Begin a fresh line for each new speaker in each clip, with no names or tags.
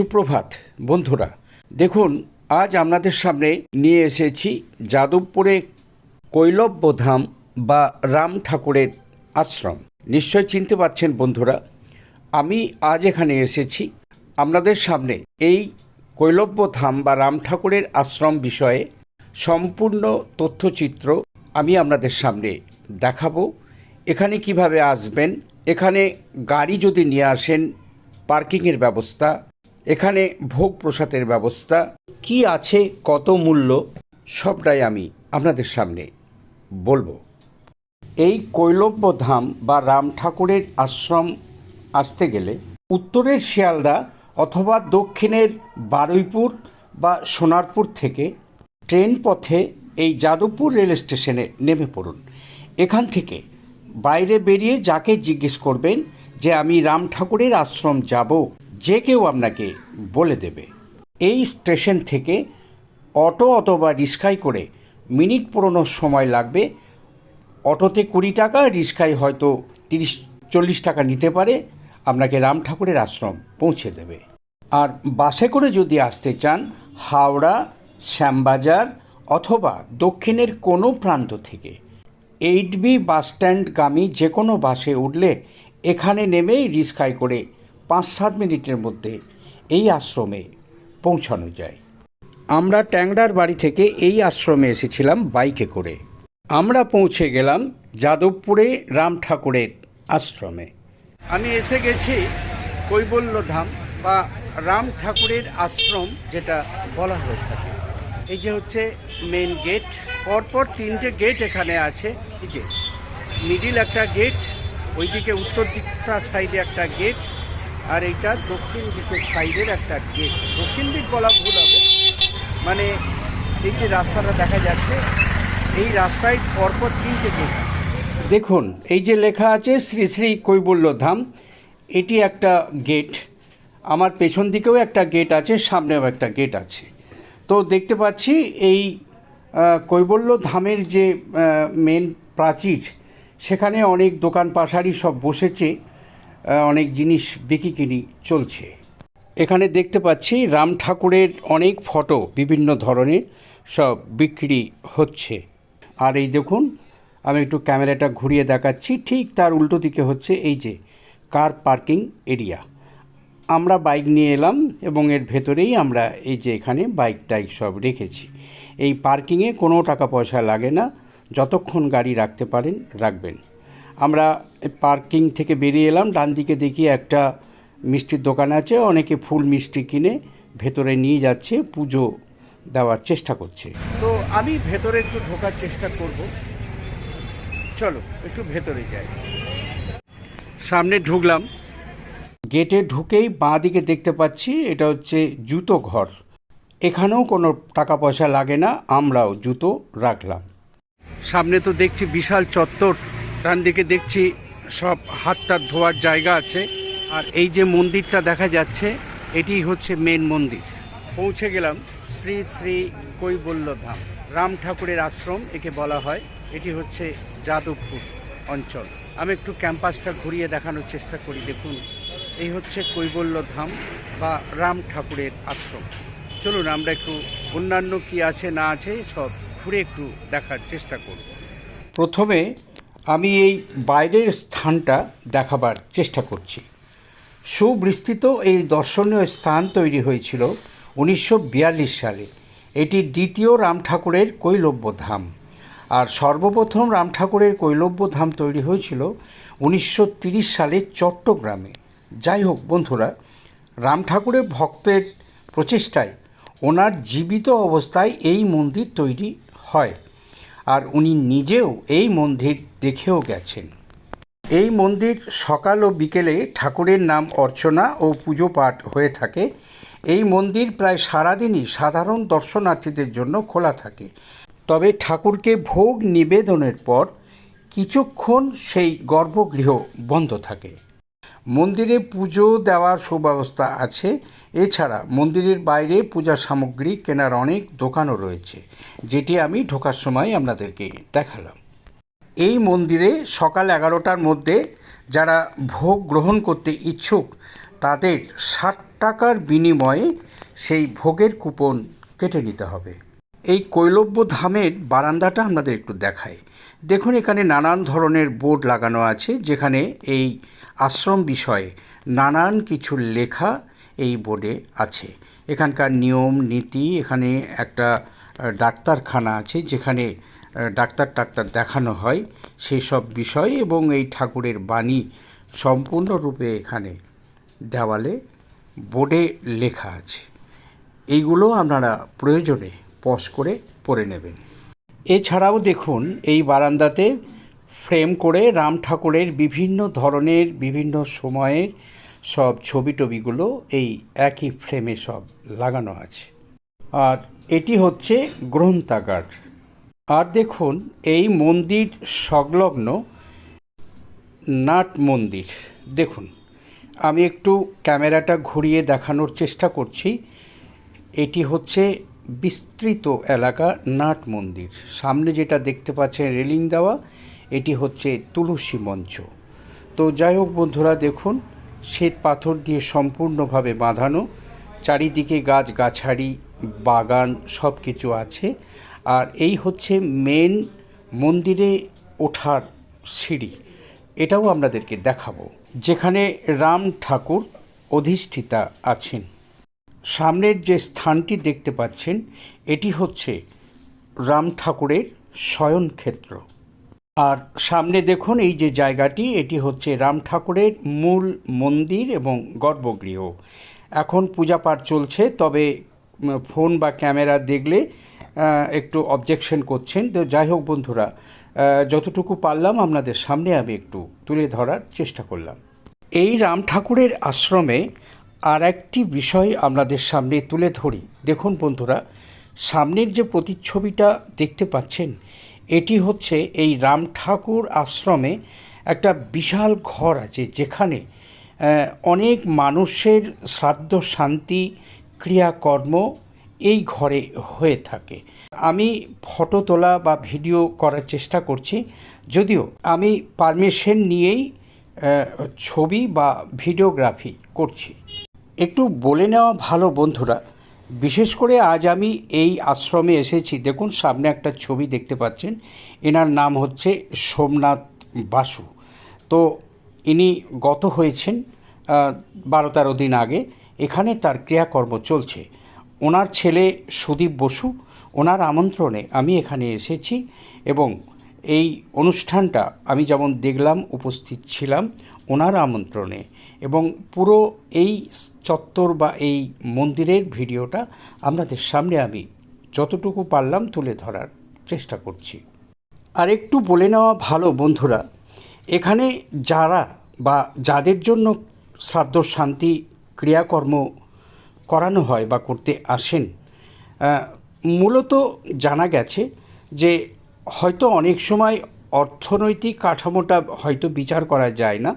সুপ্রভাত, বন্ধুরা। দেখুন, আজ আপনাদের সামনে নিয়ে এসেছি যাদবপুরে কৈলব্যধাম বা রাম ঠাকুরের আশ্রম। নিশ্চয় চিনতে পারছেন বন্ধুরা। আমি আজ এখানে এসেছি আপনাদের সামনে এই কৈলব্যধাম বা রাম ঠাকুরের আশ্রম বিষয়ে সম্পূর্ণ তথ্যচিত্র আমি আপনাদের সামনে দেখাবো। এখানে কীভাবে আসবেন, এখানে গাড়ি যদি নিয়ে আসেন, পার্কিংয়ের ব্যবস্থা এখানে ভোগ প্রসাদের ব্যবস্থা। কি আছে, কত মূল্য, সবটাই আমি আপনাদের সামনে বলব। এই কৈলব্য ধাম বা রাম ঠাকুরের আশ্রম আসতে গেলে উত্তরের শিয়ালদা অথবা দক্ষিণের বারুইপুর বা সোনারপুর থেকে ট্রেন পথে এই যাদবপুর রেল স্টেশনে নেমে পড়ুন। এখান থেকে বাইরে বেরিয়ে যাকে জিজ্ঞেস করবেন যে, আমি রাম ঠাকুরের আশ্রম যাব? যে কেউ আপনাকে বলে দেবে। এই স্টেশন থেকে অটো অথবা রিক্সায় করে মিনিট পুরোনোর সময় লাগবে। অটোতে কুড়ি টাকা, রিক্সায় হয়তো তিরিশ, চল্লিশ টাকা নিতে পারে। আপনাকে রাম ঠাকুরের আশ্রম পৌঁছে দেবে। আর বাসে করে যদি আসতে চান, হাওড়া, শ্যামবাজার অথবা দক্ষিণের কোনো প্রান্ত থেকে, এইট বি বাস স্ট্যান্ডগামী যে কোনো বাসে উঠলে এখানে নেমেই রিক্সায় করে পাঁচ সাত মিনিটের মধ্যে এই আশ্রমে পৌঁছানো যায়। আমরা ট্যাংরার বাড়ি থেকে এই আশ্রমে এসেছিলাম বাইকে করে। আমরা পৌঁছে গেলাম যাদবপুরে রাম ঠাকুরের আশ্রমে। আমি এসে গেছি কৈবল্য ধাম বা রাম ঠাকুরের আশ্রম যেটা বলা হয়ে থাকে। এই যে হচ্ছে মেন গেট পরপর তিনটে গেট এখানে আছে। এই যে মিডিল একটা গেট ওইদিকে উত্তর দিকটা সাইডে একটা গেট আর এইটা দক্ষিণ দিকের সাইডের একটা গেট দক্ষিণ দিক বলা ভুল হবে। মানে এই যে রাস্তাটা দেখা যাচ্ছে, এই রাস্তায় পরপর তিনটে গেট দেখুন, এই যে লেখা আছে শ্রী শ্রী কৈবল্য ধাম, এটি একটা গেট আমার পেছন দিকেও একটা গেট আছে, সামনেও একটা গেট আছে। তো দেখতে পাচ্ছি এই কৈবল্য ধামের যে মেন প্রাচীর, সেখানে অনেক দোকান পাশারি সব বসেছে। অনেক জিনিস বিক্রি কিনি চলছে। এখানে দেখতে পাচ্ছি রাম ঠাকুরের অনেক ফটো বিভিন্ন ধরনের সব বিক্রি হচ্ছে। আর এই দেখুন, আমি একটু ক্যামেরাটা ঘুরিয়ে দেখাচ্ছি, ঠিক তার উল্টো দিকে হচ্ছে এই যে কার পার্কিং এরিয়া। আমরা বাইক নিয়ে এলাম এবং এর ভেতরেই আমরা এই যে এখানে বাইক টাইক সব রেখেছি। এই পার্কিংয়ে কোনো টাকা পয়সা লাগে না, যতক্ষণ গাড়ি রাখতে পারেন, রাখবেন। আমরা পার্কিং থেকে বেরিয়ে এলাম ডান দিকে দেখি একটা মিষ্টির দোকান আছে অনেকে ফুল মিষ্টি কিনে ভেতরে নিয়ে যাচ্ছে পুজো দেওয়ার চেষ্টা করছে। তো আমি ভেতরে একটু ঢোকার চেষ্টা করব। চলো একটু ভেতরে যাই। সামনে ঢুকলাম। গেটে ঢুকেই বাঁ দিকে দেখতে পাচ্ছি এটা হচ্ছে জুতো ঘর। এখানেও কোনো টাকা পয়সা লাগে না আমরাও জুতো রাখলাম। সামনে তো দেখছি বিশাল চত্বর। ডান দিকে দেখছি সব হাতটার ধোয়ার জায়গা আছে। আর এই যে মন্দিরটা দেখা যাচ্ছে, এটি হচ্ছে মেন মন্দির। পৌঁছে গেলাম শ্রী শ্রী কৈবল্য ধাম রাম ঠাকুরের আশ্রম একে বলা হয়। এটি হচ্ছে যাদবপুর অঞ্চল। আমি একটু ক্যাম্পাসটা ঘুরিয়ে দেখানোর চেষ্টা করি, দেখুন। এই হচ্ছে কৈবল্য ধাম বা রাম ঠাকুরের আশ্রম। চলুন, আমরা একটু অন্যান্য কি আছে, না আছে, সব ঘুরে একটু দেখার চেষ্টা করব। প্রথমে আমি এই বাইরের স্থানটা দেখাবার চেষ্টা করছি। সুবিস্তৃত এই দর্শনীয় স্থান তৈরি হয়েছিল উনিশশো বিয়াল্লিশ সালে। এটি দ্বিতীয় রাম ঠাকুরের কৈলব্য ধাম আর সর্বপ্রথম রাম ঠাকুরের কৈলব্য ধাম তৈরি হয়েছিল উনিশশো সালে চট্টগ্রামে। যাই হোক বন্ধুরা, রাম ঠাকুরের ভক্তের প্রচেষ্টায় ওনার জীবিত অবস্থায় এই মন্দির তৈরি হয়। আর উনি নিজেও এই মন্দির দেখেও গেছেন। এই মন্দির সকাল ও বিকেলে ঠাকুরের নাম অর্চনা ও পুজো পাঠ হয়ে থাকে। এই মন্দির প্রায় সারাদিনই সাধারণ দর্শনার্থীদের জন্য খোলা থাকে। তবে ঠাকুরকে ভোগ নিবেদনের পর কিছুক্ষণ সেই গর্ভগৃহ বন্ধ থাকে। মন্দিরে পুজো দেওয়ার সুব্যবস্থা আছে। এছাড়া মন্দিরের বাইরে পূজা সামগ্রী কেনার অনেক দোকানও রয়েছে। যেটি আমি ঢোকার সময় আপনাদেরকে দেখালাম। এই মন্দিরে সকাল এগারোটার মধ্যে যারা ভোগ গ্রহণ করতে ইচ্ছুক, তাদের ষাট টাকার বিনিময়ে সেই ভোগের কুপন কেটে নিতে হবে। এই কৈলব্য ধামের বারান্দাটা আপনাদের একটু দেখাই। দেখুন, এখানে নানান ধরনের বোর্ড লাগানো আছে, যেখানে এই আশ্রম বিষয়ে নানান কিছু লেখা এই বোর্ডে আছে। এখানকার নিয়ম, নীতি, এখানে একটা ডাক্তারখানা আছে যেখানে ডাক্তার টাক্তার দেখানো হয় সেই সব বিষয় এবং এই ঠাকুরের বাণী সম্পূর্ণরূপে এখানে দেওয়ালে, বোর্ডে লেখা আছে। এইগুলো আপনারা প্রয়োজনে পজ করে পড়ে নেবেন। এছাড়াও দেখুন, এই বারান্দাতে ফ্রেম করে রাম ঠাকুরের বিভিন্ন ধরনের, বিভিন্ন সময়ের সব ছবি টবিগুলো এই একই ফ্রেমে সব লাগানো আছে। আর এটি হচ্ছে গ্রন্থাগার। আর দেখুন, এই মন্দির সংলগ্ন নাট মন্দির। দেখুন, আমি একটু ক্যামেরাটা ঘুরিয়ে দেখানোর চেষ্টা করছি। এটি হচ্ছে বিস্তৃত এলাকা নাট মন্দির। সামনে যেটা দেখতে পাচ্ছেন রেলিং দেওয়া, এটি হচ্ছে তুলসী মঞ্চ। তো যাই হোক বন্ধুরা, দেখুন, শ্বেত পাথর দিয়ে সম্পূর্ণভাবে বাঁধানো। চারিদিকে গাছ গাছাড়ি বাগান সব কিছু আছে। আর এই হচ্ছে মেন মন্দিরে ওঠার সিঁড়ি। এটাও আপনাদেরকে দেখাবো। যেখানে রাম ঠাকুর অধিষ্ঠিতা আছেন। সামনের যে স্থানটি দেখতে পাচ্ছেন, এটি হচ্ছে রাম ঠাকুরের শয়নক্ষেত্র আর সামনে দেখুন, এই যে জায়গাটি, এটি হচ্ছে রাম ঠাকুরের মূল মন্দির এবং গর্ভগৃহ। এখন পূজা পাঠ চলছে, তবে ফোন বা ক্যামেরা দেখলে একটু অবজেকশন করছেন। তো যাই হোক বন্ধুরা যতটুকু পারলাম আপনাদের সামনে আমি একটু তুলে ধরার চেষ্টা করলাম। এই রাম ঠাকুরের আশ্রমে আর একটি বিষয় আপনাদের সামনে তুলে ধরি। দেখুন বন্ধুরা, সামনের যে প্রতিচ্ছবিটা দেখতে পাচ্ছেন, এটি হচ্ছে এই রাম ঠাকুর আশ্রমে একটা বিশাল ঘর আছে, যেখানে অনেক মানুষের শ্রাদ্ধ শান্তি ক্রিয়াকর্ম এই ঘরে হয়ে থাকে। আমি ফটো তোলা বা ভিডিও করার চেষ্টা করছি। যদিও আমি পারমিশন নিয়েই ছবি বা ভিডিওগ্রাফি করছি। একটু বলে নেওয়া ভালো, বন্ধুরা। বিশেষ করে আজ আমি এই আশ্রমে এসেছি। দেখুন, সামনে একটা ছবি দেখতে পাচ্ছেন। এনার নাম হচ্ছে সোমনাথ বাসু। তো ইনি গত হয়েছেন বারো তেরো দিন আগে। এখানে তার ক্রিয়াকর্ম চলছে। ওনার ছেলে সুদীপ বসু, ওনার আমন্ত্রণে আমি এখানে এসেছি এবং এই অনুষ্ঠানটা আমি যেমন দেখলাম, উপস্থিত ছিলাম ওনার আমন্ত্রণে এবং পুরো এই চত্বর বা এই মন্দিরের ভিডিওটা আপনাদের সামনে আমি যতটুকু পারলাম তুলে ধরার চেষ্টা করছি। আর একটু বলে নেওয়া ভালো, বন্ধুরা, এখানে যারা বা যাদের জন্য শ্রাদ্ধ শান্তি ক্রিয়াকর্ম করানো হয় বা করতে আসেন মূলত জানা গেছে যে হয়তো অনেক সময় অর্থনৈতিক কাঠামোটা হয়তো বিচার করা যায় না।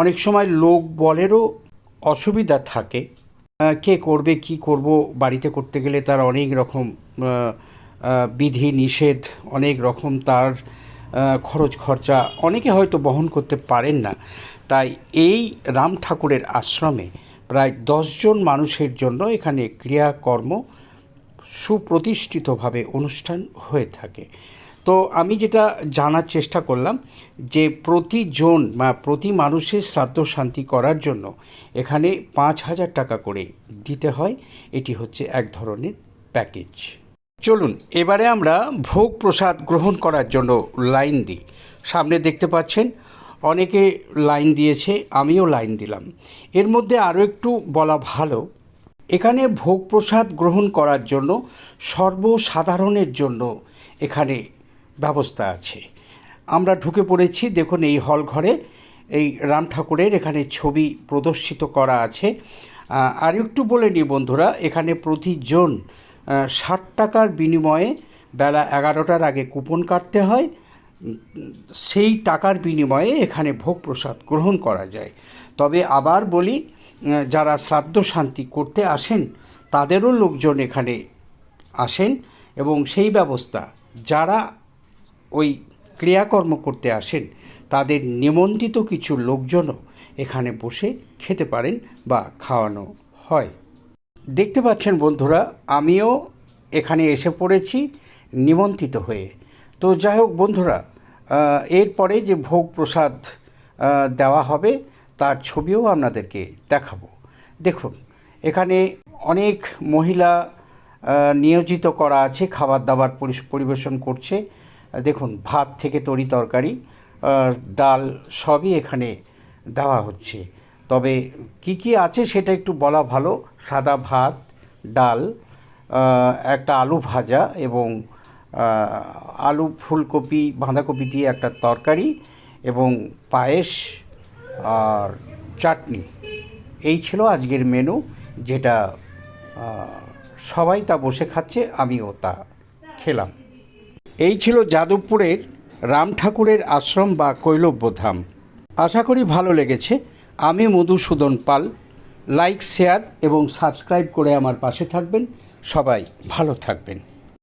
অনেক সময় লোক বলেরও অসুবিধা থাকে কে করবে, কি করব, বাড়িতে করতে গেলে তার অনেক রকম বিধি নিষেধ, অনেক রকম তার খরচ খরচা অনেকে হয়তো বহন করতে পারেন না। তাই এই রাম ঠাকুরের আশ্রমে প্রায় দশজন মানুষের জন্য এখানে ক্রিয়াকর্ম সুপ্রতিষ্ঠিতভাবে অনুষ্ঠান হয়ে থাকে। তো আমি যেটা জানার চেষ্টা করলাম যে প্রতিজন বা প্রতি মানুষের শ্রাদ্ধ শান্তি করার জন্য এখানে পাঁচ হাজার টাকা করে দিতে হয়। এটি হচ্ছে এক ধরনের প্যাকেজ। চলুন, এবারে আমরা ভোগ প্রসাদ গ্রহণ করার জন্য লাইন দিই। সামনে দেখতে পাচ্ছেন অনেকে লাইন দিয়েছে, আমিও লাইন দিলাম। এর মধ্যে আরও একটু বলা ভালো, এখানে ভোগ প্রসাদ গ্রহণ করার জন্য সর্বসাধারণের জন্য এখানে ব্যবস্থা আছে। আমরা ঢুকে পড়েছি, দেখুন এই হল ঘরে, এই রাম ঠাকুরের এখানে ছবি প্রদর্শিত করা আছে। আর একটু বলে নিই বন্ধুরা, এখানে প্রতিজন ষাট টাকার বিনিময়ে বেলা এগারোটার আগে কুপন কাটতে হয় সেই টাকার বিনিময়ে এখানে ভোগ প্রসাদ গ্রহণ করা যায়। তবে আবার বলি যারা শ্রাদ্ধ শান্তি করতে আসেন, তাদেরও লোকজন এখানে আসেন এবং সেই ব্যবস্থা, যারা ওই ক্রিয়াকর্ম করতে আসেন, তাদের নিমন্ত্রিত কিছু লোকজনও এখানে বসে খেতে পারেন বা খাওয়ানো হয়। দেখতে পাচ্ছেন বন্ধুরা, আমিও এখানে এসে পড়েছি, নিমন্ত্রিত হয়ে। তো যাই হোক বন্ধুরা এরপরে যে ভোগ প্রসাদ দেওয়া হবে, তার ছবিও আপনাদেরকে দেখাবো। দেখুন, এখানে অনেক মহিলা নিয়োজিত করা আছে খাবার দাবার পরিবেশন করছে। দেখুন, ভাত থেকে তরি তরকারি ডাল সবই এখানে দেওয়া হচ্ছে। তবে কি কি আছে সেটা একটু বলা ভালো। সাদা ভাত, ডাল একটা আলু ভাজা এবং আলু, ফুলকপি, বাঁধাকপি দিয়ে একটা তরকারি এবং পায়েস আর চাটনি। এই ছিল আজকের মেনু, যেটা সবাই তা বসে খাচ্ছে, আমিও তা খেলাম। এই ছিল যাদবপুরের রাম ঠাকুরের আশ্রম বা কৈলব্যধাম। আশা করি ভালো লেগেছে। আমি মধুসূদন পাল। লাইক, শেয়ার এবং সাবস্ক্রাইব করে আমার পাশে থাকবেন। সবাই ভালো থাকবেন।